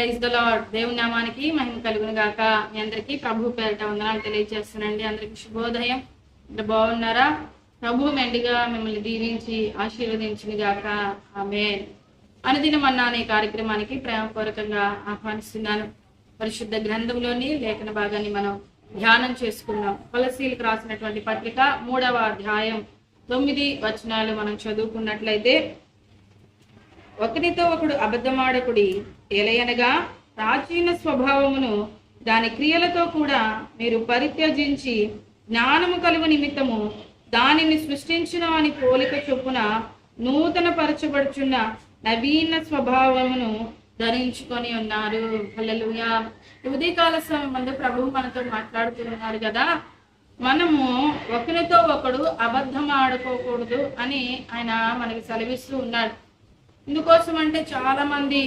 Praise lord. దేవుని నామానికి మహిమ కలుగును గాక. మీ అందరికీ ప్రభు పేరిట వందనాలు తెలియజేస్తానండి అందరికీ శుభోదయం. ఇక్కడ బాగున్నారా? ప్రభు మెండిగా మిమ్మల్ని దీవించి ఆశీర్వదించిన గాక. ఆమె అనుదినం అన్న అనే కార్యక్రమానికి ప్రేమపూర్వకంగా ఆహ్వానిస్తున్నాను. పరిశుద్ధ గ్రంథంలోని లేఖన భాగాన్ని మనం ధ్యానం చేసుకున్నాం కొలసీలకు రాసినటువంటి పత్రిక మూడవ అధ్యాయం తొమ్మిది వచనాలు మనం చదువుకున్నట్లయితే ఒకరితో ఒకడు అబద్ధమాడకుడి ఎలయనగా ప్రాచీన స్వభావమును దాని క్రియలతో కూడా మీరు పరిత్యజించి జ్ఞానము కలుగు నిమిత్తము దానిని సృష్టించిన అని పోలిక చొప్పున నూతన పరచబడుచున్న నవీన స్వభావమును ధరించుకొని ఉన్నారు. హల్లెలూయా. ఉదయకాల సమయం మందు ప్రభువు మనతో మాట్లాడుతున్నారు కదా. మనము ఒకరితో ఒకడు అబద్ధం ఆడుకోకూడదు అని ఆయన మనకి సెలవిస్తూ ఉన్నాడు. ఇందుకోసం అంటే చాలా మంది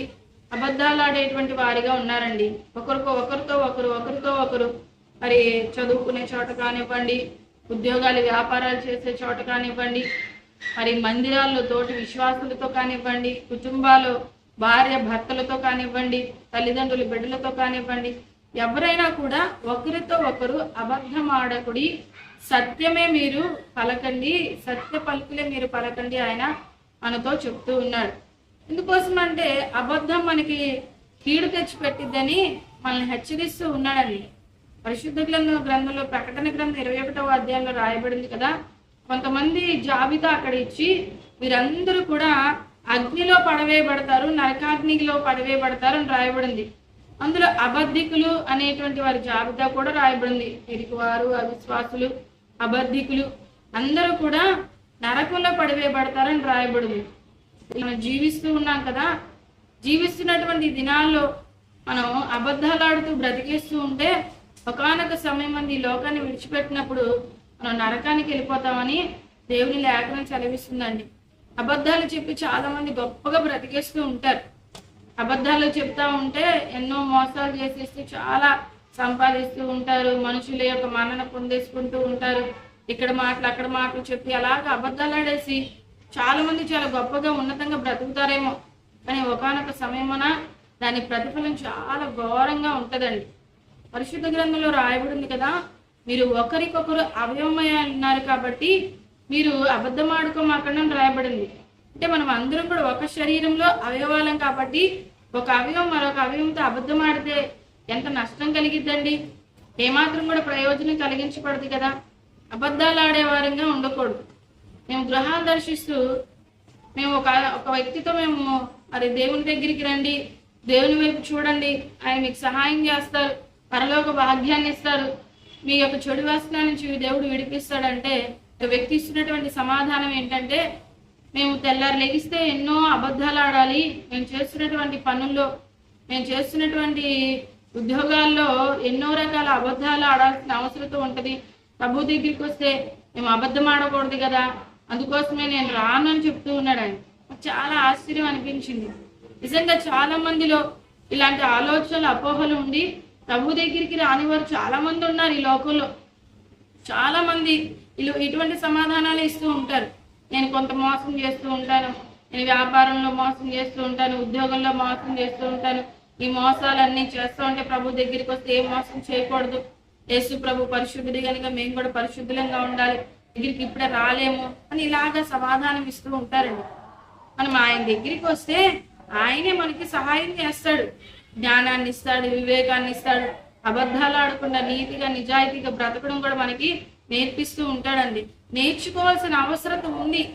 అబద్ధాలు ఆడేటువంటి వారిగా ఉన్నారండి. ఒకరికో ఒకరితో ఒకరు ఒకరితో ఒకరు మరి చదువుకునే చోట కానివ్వండి ఉద్యోగాలు వ్యాపారాలు చేసే చోట కానివ్వండి మరి మందిరాల్లో తోటి విశ్వాసులతో కానివ్వండి కుటుంబాలు భార్య భర్తలతో కానివ్వండి తల్లిదండ్రులు బిడ్డలతో కానివ్వండి ఎవరైనా కూడా ఒకరితో ఒకరు అబద్ధం ఆడకుడి సత్యమే మీరు పలకండి సత్య పలుకులే మీరు పలకండి ఆయన మనతో చెప్తూ ఉన్నాడు ఎందుకోసం అంటే అబద్ధం మనకి కీడు తెచ్చి పెట్టిద్దని మనల్ని హెచ్చరిస్తూ ఉన్నాడండి. పరిశుద్ధ గ్రంథం గ్రంథంలో ప్రకటన గ్రంథం ఇరవై ఒకటవ అధ్యాయంలో రాయబడింది కదా. కొంతమంది జాబితా అక్కడ ఇచ్చి వీరందరూ కూడా అగ్నిలో పడవేయబడతారు నరకాగ్నిలో పడవేయబడతారు అని రాయబడింది. అందులో అబద్ధికులు అనేటువంటి వారి జాబితా కూడా రాయబడింది. వారు అవిశ్వాసులు అబద్ధికులు అందరూ కూడా నరకంలో పడవేయబడతారని రాయబడింది. మనం జీవిస్తూ ఉన్నాం కదా జీవిస్తున్నటువంటి దినాల్లో మనం అబద్ధాలు ఆడుతూ బ్రతికేస్తూ ఉంటే ఒకనొక సమయం మంది ఈ లోకాన్ని విడిచిపెట్టినప్పుడు మనం నరకానికి వెళ్ళిపోతామని దేవుని లేఖనం చదివిస్తుందండి. అబద్ధాలు చెప్పి చాలా మంది గొప్పగా బ్రతికేస్తూ ఉంటారు. అబద్ధాలు చెప్తా ఉంటే ఎన్నో మోసాలు చేసేస్తూ చాలా సంపాదిస్తూ ఉంటారు. మనుషుల యొక్క మన్నన పొందేసుకుంటూ ఉంటారు. ఇక్కడ మాటలు అక్కడ మాటలు చెప్పి అలాగ అబద్ధాలు ఆడేసి చాలా మంది చాలా గొప్పగా ఉన్నతంగా బ్రతుకుతారేమో. కానీ ఒకనొక సమయమున దాని ప్రతిఫలం చాలా ఘోరంగా ఉంటదండి. పరిశుద్ధ గ్రంథంలో రాయబడింది కదా మీరు ఒకరికొకరు అవయవమై ఉన్నారు కాబట్టి మీరు అబద్ధం ఆడుకోమాకండి రాయబడింది. అంటే మనం అందరం కూడా ఒక శరీరంలో అవయవాలం కాబట్టి ఒక అవయవం మరొక అవయవంతో అబద్ధం ఆడితే ఎంత నష్టం కలిగిద్దండి? ఏమాత్రం కూడా ప్రయోజనం కలిగించబడదు కదా. అబద్ధాలు ఆడేవారంగా ఉండకూడదు. మేము గృహాలు దర్శిస్తూ మేము ఒక ఒక వ్యక్తితో మేము మరి దేవుని దగ్గరికి రండి దేవుని వైపు చూడండి ఆయన మీకు సహాయం చేస్తారు పరలోక భాగ్యాన్ని ఇస్తారు మీ యొక్క చెడు వ్యసనం నుంచి దేవుడు విడిపిస్తాడంటే వ్యక్తి ఇస్తున్నటువంటి సమాధానం ఏంటంటే మేము తెల్లారు లెగిస్తే ఎన్నో అబద్ధాలు ఆడాలి మేము చేస్తున్నటువంటి పనుల్లో మేము చేస్తున్నటువంటి ఉద్యోగాల్లో ఎన్నో రకాల అబద్ధాలు ఆడాల్సిన అవసరం ఉంటుంది. ప్రభు దగ్గరికి వస్తే మేము అబద్ధం ఆడకూడదు కదా అందుకోసమే నేను రాను అని చెప్తూ ఉన్నాడు ఆయన. చాలా ఆశ్చర్యం అనిపించింది. నిజంగా చాలా మందిలో ఇలాంటి ఆలోచనలు అపోహలు ఉండి ప్రభు దగ్గరికి రాని వారు చాలా మంది ఉన్నారు ఈ లోకంలో. చాలా మంది వీళ్ళు ఇటువంటి సమాధానాలు ఇస్తూ ఉంటారు. నేను కొంత మోసం చేస్తూ ఉంటాను. నేను వ్యాపారంలో మోసం చేస్తూ ఉంటాను. ఉద్యోగంలో మోసం చేస్తూ ఉంటాను. ఈ మోసాలన్నీ చేస్తూ ఉంటే ప్రభు దగ్గరికి వస్తే ఏ మోసం చేయకూడదు. యేసు ప్రభు పరిశుద్ధుడి కనుక మేము కూడా పరిశుద్ధులంగా ఉండాలి. దగ్గరికి ఇప్పుడే రాలేము అని ఇలాగా సమాధానం ఇస్తూ ఉంటారండి. మనం ఆయన దగ్గరికి వస్తే ఆయనే మనకి సహాయం చేస్తాడు. జ్ఞానాన్ని ఇస్తాడు వివేకాన్ని ఇస్తాడు. అబద్ధాలు ఆడకుండా నీతిగా నిజాయితీగా బ్రతకడం కూడా మనకి నేర్పిస్తూ ఉంటాడండి. నేర్చుకోవాల్సిన అవసరత ఉంది.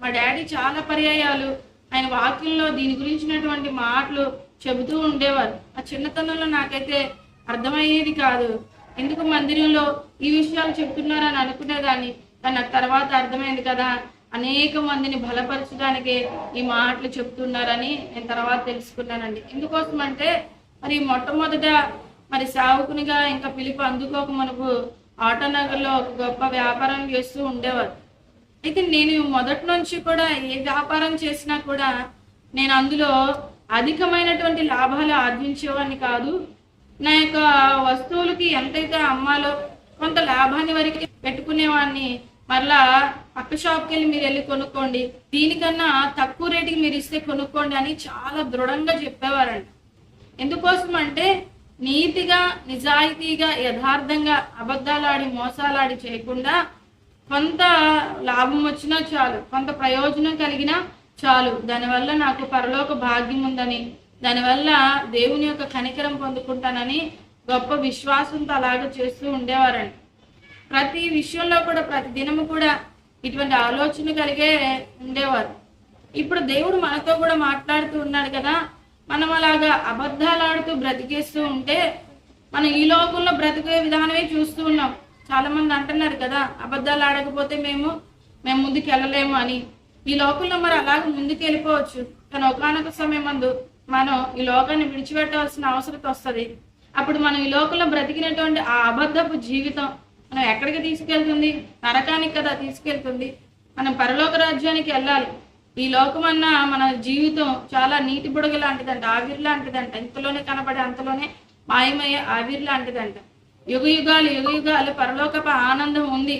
మా డాడీ చాలా పర్యాయాలు. ఆయన వాక్యంలో దీని గురించినటువంటి మాటలు చెబుతూ ఉండేవారు. ఆ చిన్నతనంలో నాకైతే అర్థమయ్యేది కాదు. ఎందుకు మందిరంలో ఈ విషయాలు చెప్తున్నారని అనుకునేదాన్ని. కానీ నాకు తర్వాత అర్థమైంది కదా అనేక మందిని బలపరచడానికి ఈ మాటలు చెప్తున్నారని నేను తర్వాత తెలుసుకున్నానండి. ఎందుకోసం అంటే మరి మొట్టమొదట మరి సావుకునిగా ఇంకా పిలుపు అందుకోక మనకు ఆటనగర్లో ఒక గొప్ప వ్యాపారం చేస్తూ ఉండేవారు. అయితే నేను మొదటి నుంచి కూడా ఏ వ్యాపారం చేసినా కూడా నేను అందులో అధికమైనటువంటి లాభాలు ఆర్జించేవాడిని కాదు. నా యొక్క వస్తువులకి ఎంతైతే అమ్మాలో కొంత లాభాన్ని వరకు పెట్టుకునేవాడిని మరలా పక్క షాప్కి వెళ్ళి మీరు వెళ్ళి కొనుక్కోండి. దీనికన్నా తక్కువ రేటుకి మీరు ఇస్తే కొనుక్కోండి అని చాలా దృఢంగా చెప్పేవారండి ఎందుకోసం అంటే నీతిగా నిజాయితీగా యథార్థంగా అబద్ధాలాడి మోసాలాడి చేయకుండా కొంత లాభం వచ్చినా చాలు కొంత ప్రయోజనం కలిగినా చాలు. దానివల్ల నాకు పరలోక భాగ్యం ఉందని దానివల్ల దేవుని యొక్క కనికరం పొందుకుంటానని గొప్ప విశ్వాసంతో అలాగ చేస్తూ ఉండేవారండి ప్రతి విషయంలో కూడా ప్రతి దినము కూడా ఇటువంటి ఆలోచన కలిగే ఉండేవారు. ఇప్పుడు దేవుడు మనతో కూడా మాట్లాడుతూ ఉన్నాడు కదా మనం అలాగా అబద్ధాలు ఆడుతూ బ్రతికేస్తూ ఉంటే మనం ఈ లోకంలో బ్రతికే విధానమే చూస్తూ ఉన్నాం. చాలా మంది అంటున్నారు కదా అబద్ధాలు ఆడకపోతే మేము మేము ముందుకు వెళ్ళలేము అని. ఈ లోకంలో మరి అలాగే ముందుకు వెళ్ళిపోవచ్చు కానీ ఒకనొక సమయం మందు మనం ఈ లోకాన్ని విడిచిపెట్టవలసిన అవసరం వస్తుంది. అప్పుడు మనం ఈ లోకంలో బ్రతికినటువంటి ఆ అబద్ధపు జీవితం మనం ఎక్కడికి తీసుకెళ్తుంది? నరకానికి కదా తీసుకెళ్తుంది. మనం పరలోక రాజ్యానికి వెళ్ళాలి. ఈ లోకమన్నా మన జీవితం చాలా నీటి బుడగ లాంటిదంట ఆవిరి లాంటిదంట. ఇంతలోనే కనబడే అంతలోనే మాయమయ్యే ఆవిరి లాంటిదంట. యుగ యుగాలు యుగ యుగాలు పరలోకపు ఆనందం ఉంది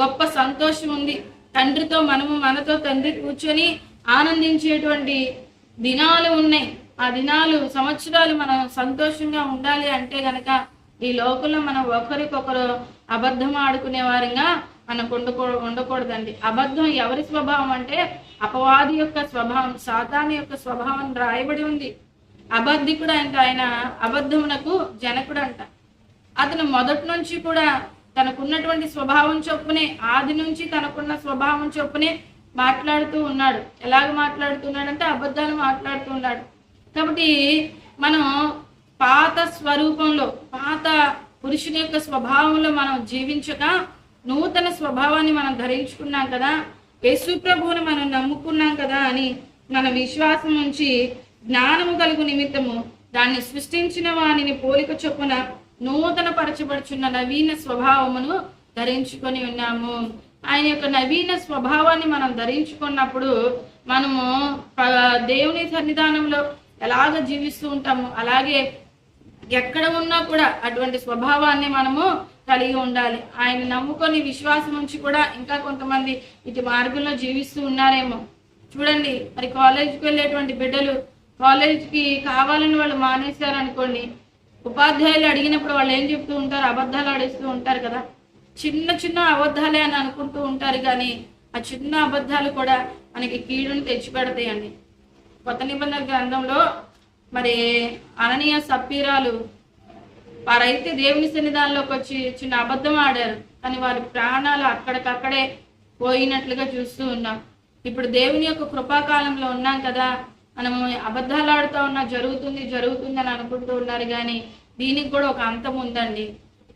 గొప్ప సంతోషం ఉంది. తండ్రితో మనము మనతో తండ్రి కూర్చొని ఆనందించేటువంటి దినాలు ఉన్నాయి. ఆ దినాలు సంవత్సరాలు మనం సంతోషంగా ఉండాలి అంటే గనక ఈ లోకంలో మనం ఒకరికొకరు అబద్ధం ఆడుకునే వారంగా మనం ఉండకూ ఉండకూడదండి. అబద్ధం ఎవరి స్వభావం అంటే అపవాది యొక్క స్వభావం సాతాను యొక్క స్వభావం రాయబడి ఉంది. అబద్ధికుడు అంటే ఆయన అబద్ధమునకు జనకుడు అంట అతను మొదటి నుంచి కూడా తనకున్నటువంటి స్వభావం చొప్పునే ఆది నుంచి తనకున్న స్వభావం చొప్పునే మాట్లాడుతూ ఉన్నాడు. ఎలాగ మాట్లాడుతున్నాడంటే అబద్ధాలు మాట్లాడుతూ ఉన్నాడు. కాబట్టి మనం పాత స్వరూపంలో పాత పురుషుని యొక్క స్వభావంలో మనం జీవించక నూతన స్వభావాన్ని మనం ధరించుకున్నాం కదా యేసు ప్రభువుని మనం నమ్ముకున్నాం కదా అని మన విశ్వాసం నుంచి జ్ఞానము కలుగు నిమిత్తము దాన్ని సృష్టించిన వానిని పోలిక చొప్పున నూతన పరచబడుచున్న నవీన స్వభావమును ధరించుకొని ఉన్నాము. ఆయన యొక్క నవీన స్వభావాన్ని మనం ధరించుకున్నప్పుడు మనము దేవుని సన్నిధానంలో ఎలాగ జీవిస్తూ ఉంటాము అలాగే ఎక్కడ ఉన్నా కూడా అటువంటి స్వభావాన్ని మనము కలిగి ఉండాలి. ఆయన నమ్ముకొని విశ్వాసం ఉంచి కూడా ఇంకా కొంతమంది ఇటు మార్గంలో జీవిస్తూ ఉన్నారేమో. చూడండి మరి కాలేజీకి వెళ్ళేటువంటి బిడ్డలు కాలేజీకి కావాలని వాళ్ళు మానేశారు అనుకోండి ఉపాధ్యాయులు అడిగినప్పుడు వాళ్ళు ఏం చెప్తూ ఉంటారు? అబద్ధాలు ఆడిస్తూ ఉంటారు కదా. చిన్న చిన్న అబద్ధాలే అని అనుకుంటూ ఉంటారు కానీ ఆ చిన్న అబద్ధాలు కూడా మనకి కీడుని తెచ్చిపెడతాయండి. కొత్త నిబంధన గ్రంథంలో మరి అననీయ సప్పీరాలు వారైతే దేవుని సన్నిధానంలోకి వచ్చి చిన్న అబద్ధం ఆడారు. కానీ వారి ప్రాణాలు అక్కడికక్కడే పోయినట్లుగా చూస్తూ ఉన్నాం. ఇప్పుడు దేవుని యొక్క కృపాకాలంలో ఉన్నాం కదా. మనము అబద్ధాలు ఆడుతూ ఉన్నా జరుగుతుంది జరుగుతుంది అని అనుకుంటూ ఉన్నారు కానీ దీనికి కూడా ఒక అంతం ఉందండి.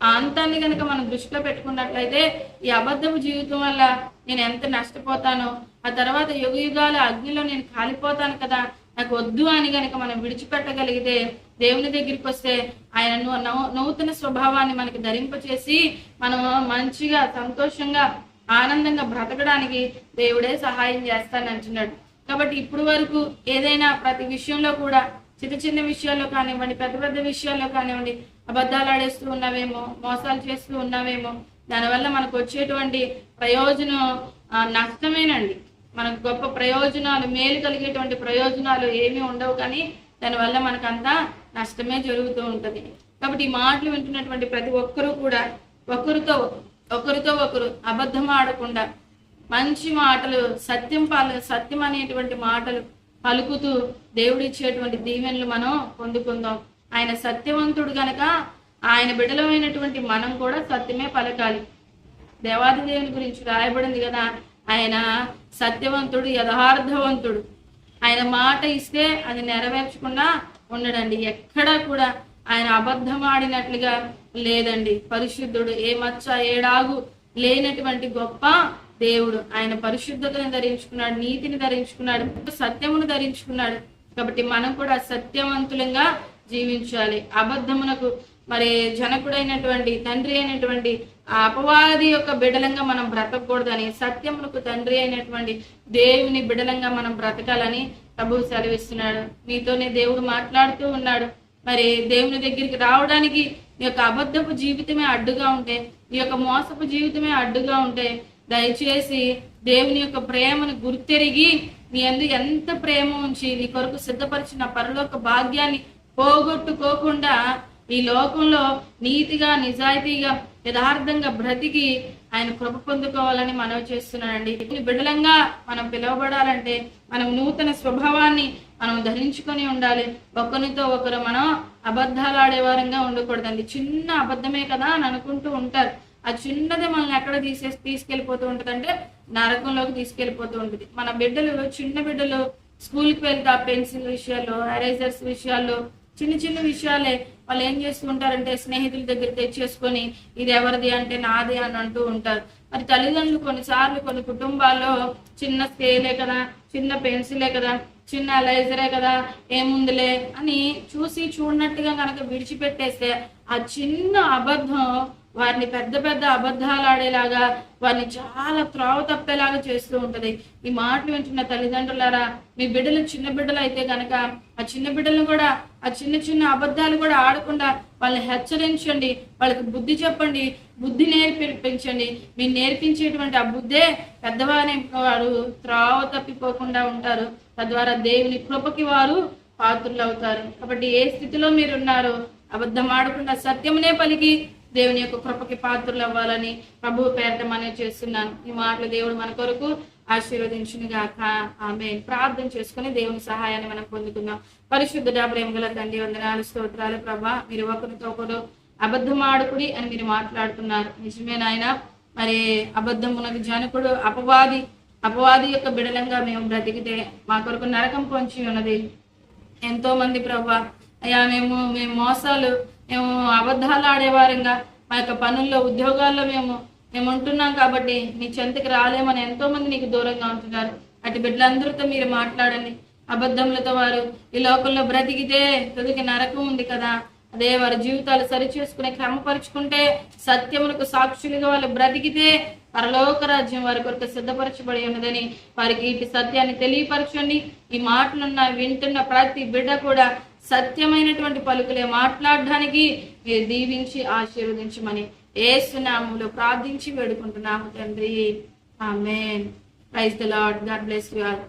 ఆ అంతాన్ని కనుక మనం దృష్టిలో పెట్టుకున్నట్లయితే ఈ అబద్ధపు జీవితం వల్ల నేను ఎంత నష్టపోతానో ఆ తర్వాత యుగ యుగాల అగ్నిలో నేను కాలిపోతాను కదా నాకు వద్దు అని కనుక మనం విడిచిపెట్టగలిగితే దేవుని దగ్గరికి వస్తే ఆయన నూతన స్వభావాన్ని మనకి ధరింపచేసి మనం మంచిగా సంతోషంగా ఆనందంగా బ్రతకడానికి దేవుడే సహాయం చేస్తానంటున్నాడు కాబట్టి ఇప్పుడు వరకు ఏదైనా ప్రతి విషయంలో కూడా చిన్న చిన్న విషయాల్లో కానివ్వండి పెద్ద పెద్ద విషయాల్లో కానివ్వండి అబద్ధాలు ఆడేస్తూ ఉన్నావేమో మోసాలు చేస్తూ ఉన్నావేమో దానివల్ల మనకు వచ్చేటువంటి ప్రయోజనం నష్టమేనండి. మనకు గొప్ప ప్రయోజనాలు మేలు కలిగేటువంటి ప్రయోజనాలు ఏమీ ఉండవు కానీ దానివల్ల మనకంతా నష్టమే జరుగుతూ ఉంటుంది. కాబట్టి ఈ మాటలు వింటున్నటువంటి ప్రతి ఒక్కరూ కూడా ఒకరితో ఒకరితో ఒకరు అబద్ధం ఆడకుండా మంచి మాటలు సత్యం పాల సత్యం అనేటువంటి మాటలు పలుకుతూ దేవుడు ఇచ్చేటువంటి దీవెనలు మనం పొందుకుందాం. ఆయన సత్యవంతుడు గనక ఆయన బిడలమైనటువంటి మనం కూడా సత్యమే పలకాలి. దేవాది దేవుని గురించి రాయబడింది కదా ఆయన సత్యవంతుడు యథార్థవంతుడు. ఆయన మాట ఇస్తే అది నెరవేర్చకుండా ఉండడండి. ఎక్కడా కూడా ఆయన అబద్ధం ఆడినట్లుగా లేదండి. పరిశుద్ధుడు ఏ మచ్చ ఏడాగు లేనటువంటి గొప్ప దేవుడు. ఆయన పరిశుద్ధతను ధరించుకున్నాడు నీతిని ధరించుకున్నాడు సత్యమును ధరించుకున్నాడు. కాబట్టి మనం కూడా సత్యవంతులంగా జీవించాలి. అబద్ధమునకు మరి జనకుడైనటువంటి తండ్రి అయినటువంటి అపవాది యొక్క బిడలంగా మనం బ్రతకూడదని సత్యమునకు తండ్రి అయినటువంటి దేవుని బిడలంగా మనం బ్రతకాలని ప్రభు సెలవిస్తున్నాడు. మీతోనే దేవుడు మాట్లాడుతూ ఉన్నాడు. మరి దేవుని దగ్గరికి రావడానికి ఈ యొక్క అబద్ధపు జీవితమే అడ్డుగా ఉంటే ఈ యొక్క మోసపు జీవితమే అడ్డుగా ఉంటే దయచేసి దేవుని యొక్క ప్రేమను గుర్తెరిగి నీ అందు ఎంత ప్రేమ ఉంచి నీ కొరకు సిద్ధపరిచిన పరలోక భాగ్యాన్ని పోగొట్టుకోకుండా ఈ లోకంలో నీతిగా నిజాయితీగా యథార్థంగా బ్రతికి ఆయన కృప పొందుకోవాలని మనవి చేస్తున్నానండి బిడలంగా మనం పిలువబడాలంటే మనం నూతన స్వభావాన్ని మనం ధరించుకొని ఉండాలి. ఒకరితో ఒకరు మనం అబద్ధాలు ఆడేవారంగా ఉండకూడదండి. చిన్న అబద్ధమే కదా అని అనుకుంటూ ఉంటారు. ఆ చిన్నది మనల్ని ఎక్కడ తీసేసి తీసుకెళ్ళిపోతూ ఉంటుంది అంటే నరకంలోకి తీసుకెళ్ళిపోతూ ఉంటుంది. మన బిడ్డలు చిన్న బిడ్డలు స్కూల్కి వెళ్తా పెన్సిల్ విషయాల్లో ఎరేజర్స్ విషయాల్లో చిన్న చిన్న విషయాలే వాళ్ళు ఏం చేసుకుంటారంటే స్నేహితుల దగ్గర తెచ్చేసుకొని ఇది ఎవరిది అంటే నాది అని అంటూ ఉంటారు. మరి తల్లిదండ్రులు కొన్నిసార్లు కొన్ని కుటుంబాల్లో చిన్న స్కేలే కదా చిన్న పెన్సిలే కదా చిన్న అలైజరే కదా ఏముందిలే అని చూసి చూడనట్టుగా కనుక విడిచిపెట్టేస్తే ఆ చిన్న అబద్ధం వారిని పెద్ద పెద్ద అబద్ధాలు ఆడేలాగా వారిని చాలా త్రోవ తప్పేలాగా చేస్తూ ఉంటది. ఈ మాటలు వింటున్న తల్లిదండ్రులారా మీ బిడ్డలు చిన్న బిడ్డలు అయితే కనుక ఆ చిన్న బిడ్డలను కూడా ఆ చిన్న చిన్న అబద్ధాలు కూడా ఆడకుండా వాళ్ళని హెచ్చరించండి. వాళ్ళకి బుద్ధి చెప్పండి. బుద్ధి నేర్పించండి. మీరు నేర్పించేటువంటి ఆ బుద్ధే పెద్దవారి వారు త్రోవ తప్పిపోకుండా ఉంటారు. తద్వారా దేవుని కృపకి వారు పాత్రులు అవుతారు కాబట్టి ఏ స్థితిలో మీరు ఉన్నారో అబద్ధం ఆడకుండా సత్యమునే పలికి దేవుని యొక్క కృపకి పాత్రలు అవ్వాలని ప్రభు పేరట మనవి చేస్తున్నాను. ఈ మాటలు దేవుడు మన కొరకు ఆశీర్వదించును గాక ఆమె ప్రార్థన చేసుకుని దేవుని సహాయాన్ని మనం పొందుకుందాం. పరిశుద్ధ ప్రేమ గల తండ్రి వందనాలు స్తోత్రాలు ప్రభా. మీరు ఒకరితో ఒకరు అబద్ధం ఆడుకుడి అని మీరు మాట్లాడుతున్నారు. నిజమే నాయన. మరి అబద్ధమునకు జనకుడు అపవాది అపవాది యొక్క బిడలంగా మేము బ్రతికితే మా కొరకు నరకం పొంచి ఉన్నది. ఎంతో మంది ప్రభా అయ్యా మేము మేము మోసాలు మేము అబద్ధాలు ఆడేవారంగా. మా యొక్క పనుల్లో ఉద్యోగాల్లో మేము మేము ఉంటున్నాం కాబట్టి నీ చెంతకి రాలేమని ఎంతో మంది నీకు దూరంగా ఉంటున్నారు. అటు బిడ్డలందరితో మీరు మాట్లాడండి. అబద్ధములతో వారు ఈ లోకంలో బ్రతికితే తుదికి నరకం ఉంది కదా. అదే వారి జీవితాలు సరి చేసుకుని క్రమపరుచుకుంటే సత్యములకు సాక్షులుగా వాళ్ళు బ్రతికితే పరలోక రాజ్యం వారి కొరకు సిద్ధపరచబడి ఉన్నదని వారికి ఇటు సత్యాన్ని తెలియపరచండి. ఈ మాటలున్న వింటున్న ప్రతి బిడ్డ కూడా సత్యమైనటువంటి పలుకులే మాట్లాడడానికి మీరు దీవించి ఆశీర్వదించమని ఏసునామంలో ప్రార్థించి వేడుకుంటున్నాము తండ్రి. Amen. Praise the Lord God bless you all.